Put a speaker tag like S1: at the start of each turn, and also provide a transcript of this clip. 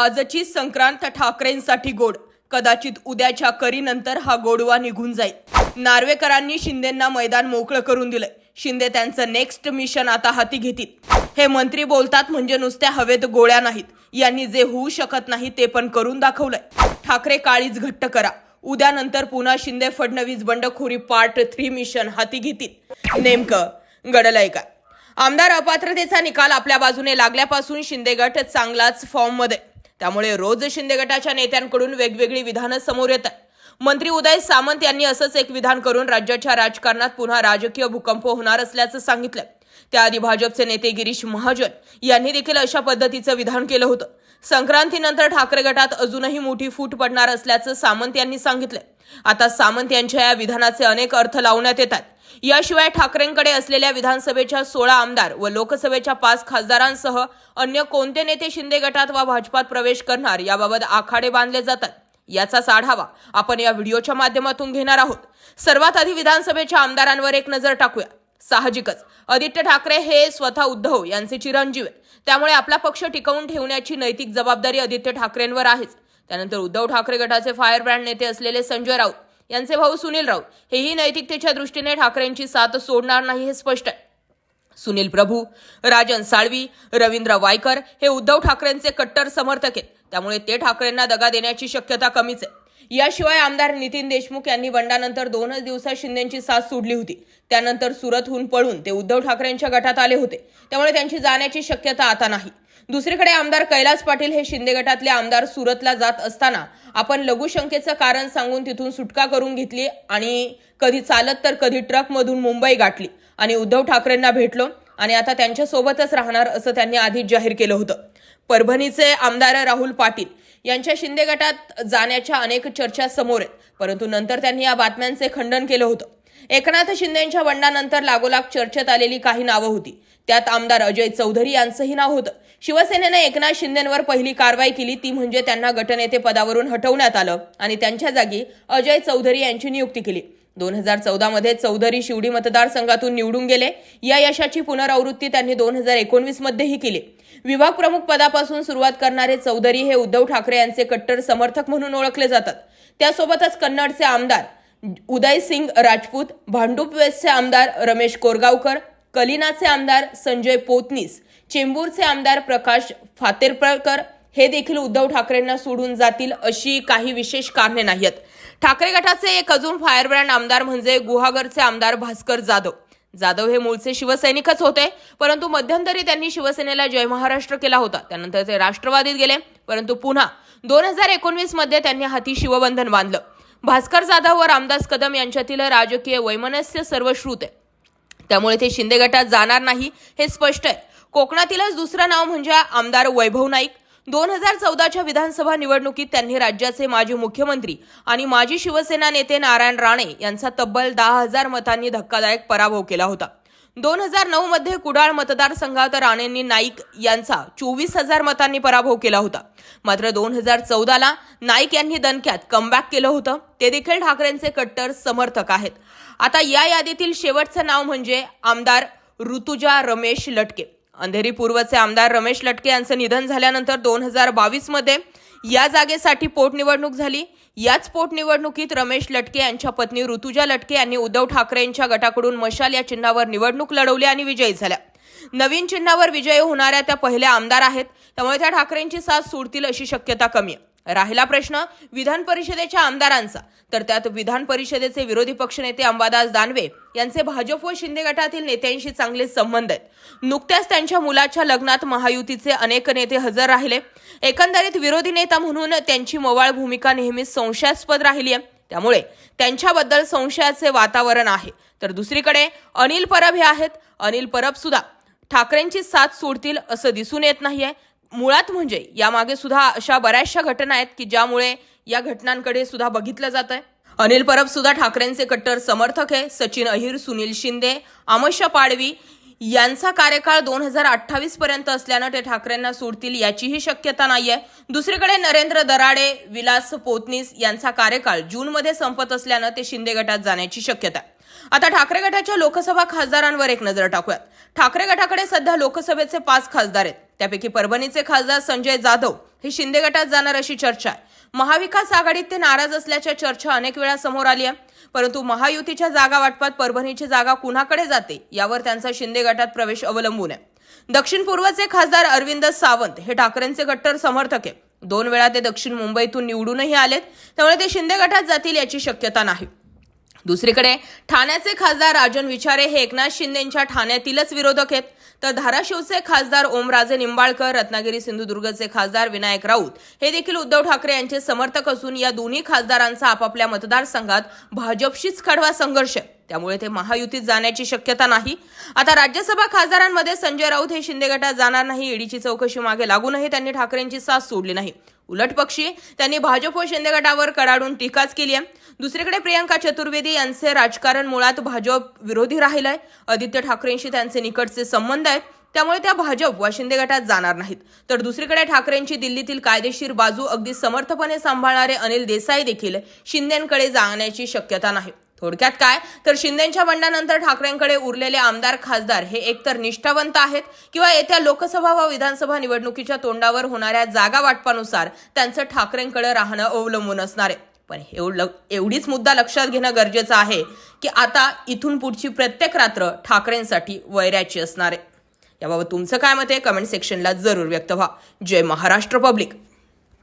S1: आजची संक्रांत ठाकरेंसाठी गोड. कदाचित उद्याच्या करीनंतर हा गोडवा निघून जाईल. नार्वेकरांनी शिंदेंना मैदान मोकळं करून दिलंय. शिंदे त्यांचं नेक्स्ट मिशन आता हाती घेतील. हे मंत्री बोलतात म्हणजे नुसत्या हवेत गोळ्या नाहीत. यांनी जे होऊ शकत नाही ते पण करून दाखवलंय. ठाकरे काळीच घट्ट करा. उद्यानंतर पुन्हा शिंदे फडणवीस बंडखोरी पार्ट थ्री मिशन हाती घेतील. नेमकं घडलंय का आमदार अपात्रतेचा निकाल आपल्या बाजूने लागल्यापासून शिंदे गट चांगलाच फॉर्ममध्ये त्यामुळे रोज शिंदे गटाच्या नेत्यांकडून वेगवेगळी विधानं समोर येत आहेत. मंत्री उदय सामंत यांनी असंच एक विधान करून राज्याच्या राजकारणात पुन्हा राजकीय भूकंप होणार असल्याचं सांगितलं त्याआधी भाजपचे नेते गिरीश महाजन यांनी देखील अशा पद्धतीचं विधान केलं होतं. संक्रांतीनंतर ठाकरे गटात अजूनही मोठी फूट पडणार असल्याचं सामंत यांनी सांगितलंय. आता सामंत यांच्या या विधानाचे अनेक अर्थ लावण्यात येतात याशिवाय ठाकरेंकडे असलेल्या विधानसभेच्या सोळा आमदार व लोकसभेच्या पाच खासदारांसह अन्य कोणते नेते शिंदे गटात वा भाजपात प्रवेश करणार याबाबत आखाडे बांधले जातात. याचाच आढावा आपण या व्हिडिओच्या माध्यमातून घेणार आहोत. सर्वात आधी विधानसभेच्या आमदारांवर एक नजर टाकूया. साहजिकच आदित्य ठाकरे हे स्वतः उद्धव यांचे चिरंजीव आहेत. त्यामुळे आपला पक्ष टिकवून ठेवण्याची नैतिक जबाबदारी आदित्य ठाकरेंवर आहेच. त्यानंतर उद्धव ठाकरे गटाचे फायर ब्रँड नेते असलेले संजय राऊत यांचे भाऊ सुनील राऊत. हेही नैतिकतेच्या दृष्टीने ठाकरेंची साथ सोडणार नाही हे स्पष्ट आहे. सुनील प्रभू राजन साळवी रवींद्र वायकर हे उद्धव ठाकरेंचे कट्टर समर्थक आहेत. त्यामुळे ते ठाकरेंना दगा देण्याची शक्यता कमीच आहे. याशिवाय आमदार नितीन देशमुख यांनी बंडानंतर दोनच दिवसात शिंदेची साथ सोडली होती. त्यानंतर सुरतहून पळून ते उद्धव ठाकरेंच्या गटात आले होते. त्यामुळे त्यांची जाण्याची शक्यता आता नाही. दुसरीकडे आमदार कैलास पाटील हे शिंदे गटातले आमदार सुरतला जात असताना आपण लघुशंकेचं कारण सांगून तिथून सुटका करून घेतली आणि कधी चालत तर कधी ट्रकमधून मुंबई गाठली आणि उद्धव ठाकरेंना भेटलो आणि आता त्यांच्या सोबतच राहणार असं त्यांनी आधीच जाहीर केलं होतं. परभणीचे आमदार राहुल पाटील यांच्या शिंदे गटात जाण्याच्या अनेक चर्चा समोर आहेत. परंतु नंतर त्यांनी या बातम्यांचे खंडन केलं होतं. एकनाथ शिंदेच्या बंडानंतर लागोलाग चर्चेत आलेली काही नावं होती. त्यात आमदार अजय चौधरी यांचंही नाव होतं. शिवसेनेनं एकनाथ शिंदेंवर पहिली कारवाई केली ती म्हणजे त्यांना गटनेते पदावरून हटवण्यात आलं आणि त्यांच्या जागी अजय चौधरी यांची नियुक्ती केली. दोन हजार चौदामध्ये चौधरी शिवडी मतदारसंघातून निवडून गेले. या यशाची पुनरावृत्ती त्यांनी दोन हजार एकोणवीसमध्येही केली. विभाग प्रमुख पदापासून सुरुवात करणारे चौधरी हे उद्धव ठाकरे यांचे कट्टर समर्थक म्हणून ओळखले जातात. त्यासोबतच कन्नडचे आमदार उदय सिंग राजपूत भांडूप वेस्टचे आमदार रमेश कोरगावकर कलिनाचे आमदार संजय पोतनीस चेंबूरचे आमदार प्रकाश फातेरपळकर हे देखील उद्धव ठाकरेंना सोडून जातील अशी काही विशेष कारणे नाहीत. ठाकरे गटाचे एक अजून फायरब्रँड आमदार म्हणजे गुहागरचे आमदार भास्कर जाधव. जाधव हे मूळचे शिवसैनिकच होते परंतु मध्यंतरी त्यांनी शिवसेनेला जय महाराष्ट्र केला होता. त्यानंतर ते राष्ट्रवादीत गेले परंतु पुन्हा दोन हजार एकोणवीसमध्ये त्यांनी हाती शिवबंधन बांधलं. भास्कर जाधव व रामदास कदम यांच्यातील राजकीय वैमनस्य सर्वश्रुत आहे. त्यामुळे ते शिंदे गटात जाणार नाही हे स्पष्ट आहे. कोकणातीलच दुसरं नाव म्हणजे आमदार वैभव नाईक दोन हजार चौदाच्या विधानसभा निवडणुकीत त्यांनी राज्याचे माजी मुख्यमंत्री आणि माजी शिवसेना नेते नारायण राणे यांचा तब्बल दहा हजार मतांनी धक्कादायक पराभव केला होता. दोन हजार नऊ मध्ये कुडाळ मतदारसंघात राणेंनी नाईक यांचा चोवीस हजार मतांनी पराभव केला होता. मात्र दोन हजार चौदाला नाईक यांनी दणक्यात कमबॅक केलं होतं. ते देखील ठाकरेंचे कट्टर समर्थक आहेत. आता या यादीतील शेवटचं नाव म्हणजे आमदार ऋतुजा रमेश लटके. अंधेरी पूर्वचे आमदार रमेश लटके यांचं निधन झाल्यानंतर दोन हजार बावीसमध्ये या जागेसाठी पोटनिवडणूक झाली. याच पोटनिवडणुकीत रमेश लटके यांच्या पत्नी ऋतुजा लटके यांनी उद्धव ठाकरेंच्या गटाकडून मशाल या चिन्हावर निवडणूक लढवली आणि विजयी झाल्या. नवीन चिन्हावर विजयी होणाऱ्या त्या पहिल्या आमदार आहेत. त्यामुळे त्या ठाकरेंची साथ सोडतील अशी शक्यता कमी आहे. राहिला प्रश्न विधान परिषदेच्या आमदारांचा. तर त्यात विधान परिषदेचे विरोधी पक्षनेते अंबादास दानवे यांचे भाजप व शिंदे गटातील नेत्यांशी चांगले संबंध आहेत. नुकत्याच त्यांच्या मुलाच्या लग्नात महायुतीचे अनेक नेते हजर राहिले. एकंदरीत विरोधी नेता म्हणून त्यांची मवाळ भूमिका नेहमीच संशयास्पद राहिली आहे. त्यामुळे त्यांच्याबद्दल संशयाचे वातावरण आहे. तर दुसरीकडे अनिल परब हे आहेत. अनिल परब सुद्धा ठाकरेंची साथ सोडतील असं दिसून येत नाहीये. मुळात म्हणजे यामागे सुद्धा अशा बऱ्याचशा घटना आहेत की ज्यामुळे या घटनांकडे सुद्धा बघितलं जात आहे अनिल परब सुद्धा ठाकरेंचे कट्टर समर्थक आहे सचिन अहिर सुनील शिंदे आमोशा पाडवी यांचा कार्यकाळ दोन हजार अठ्ठावीस पर्यंत असल्यानं ते ठाकरेंना सोडतील याचीही शक्यता नाहीये. दुसरीकडे नरेंद्र दराडे विलास पोतनीस यांचा कार्यकाळ जूनमध्ये संपत असल्यानं ते शिंदे गटात जाण्याची शक्यता आहे. आता ठाकरे गटाच्या लोकसभा खासदारांवर एक नजर टाकूयात. ठाकरे गटाकडे सध्या लोकसभेचे पाच खासदार आहेत. त्यापैकी परभणीचे खासदार संजय जाधव हे शिंदे गटात जाणार अशी चर्चा आहे. महाविकास आघाडीत ते नाराज असल्याच्या चर्चा अनेक वेळा समोर आली आहे. परंतु महायुतीच्या जागा वाटपात परभणीची जागा कुणाकडे जाते यावर त्यांचा शिंदे गटात प्रवेश अवलंबून आहे. दक्षिण पूर्वचे खासदार अरविंद सावंत हे ठाकरेंचे कट्टर समर्थक आहे दोन वेळा ते दक्षिण मुंबईतून निवडूनही आलेत. त्यामुळे ते शिंदे गटात जातील याची शक्यता नाही. दुसरीकडे ठाण्याचे खासदार राजन विचारे हे एकनाथ शिंदेच्या ठाण्यातीलच विरोधक आहेत. तर धाराशिवचे खासदार ओमराजे निंबाळकर रत्नागिरी सिंधुदुर्गचे खासदार विनायक राऊत हे देखील उद्धव ठाकरे यांचे समर्थक असून या दोन्ही खासदारांचा आपापल्या मतदारसंघात भाजपशीच कडवा संघर्ष आहे. त्यामुळे ते महायुतीत जाण्याची शक्यता नाही. आता राज्यसभा खासदारांमध्ये संजय राऊत हे शिंदे गटात जाणार नाही. ईडीची चौकशी मागे लागूनही त्यांनी ठाकरेंची साथ सोडली नाही. उलट पक्षी त्यांनी भाजप व शिंदे गटावर कडाडून टीकाच केली आहे. दुसरीकडे प्रियंका चतुर्वेदी यांचे राजकारण मुळात भाजप विरोधी राहिलंय. आदित्य ठाकरेंशी त्यांचे निकटचे संबंध आहेत. त्यामुळे त्या भाजप व शिंदे गटात जाणार नाहीत. तर दुसरीकडे ठाकरेंची दिल्लीतील कायदेशीर बाजू अगदी समर्थपणे सांभाळणारे अनिल देसाई देखील शिंदेकडे जाण्याची शक्यता नाही. थोडक्यात काय? तर शिंदेच्या बंडानंतर ठाकरेंकडे उरलेले आमदार खासदार हे एकतर निष्ठावंत आहेत किंवा येत्या लोकसभा व विधानसभा निवडणुकीच्या तोंडावर होणाऱ्या जागा वाटपानुसार त्यांचं ठाकरेंकडे राहणं अवलंबून असणार आहे. पण एवढं एवढीच मुद्दा लक्षात घेणं गरजेचं आहे की आता इथून पुढची प्रत्येक रात्र ठाकरेंसाठी वैराची असणार आहे. याबाबत तुमचं काय मत आहे? कमेंट सेक्शनला जरूर व्यक्त व्हा. जय महाराष्ट्र पब्लिक.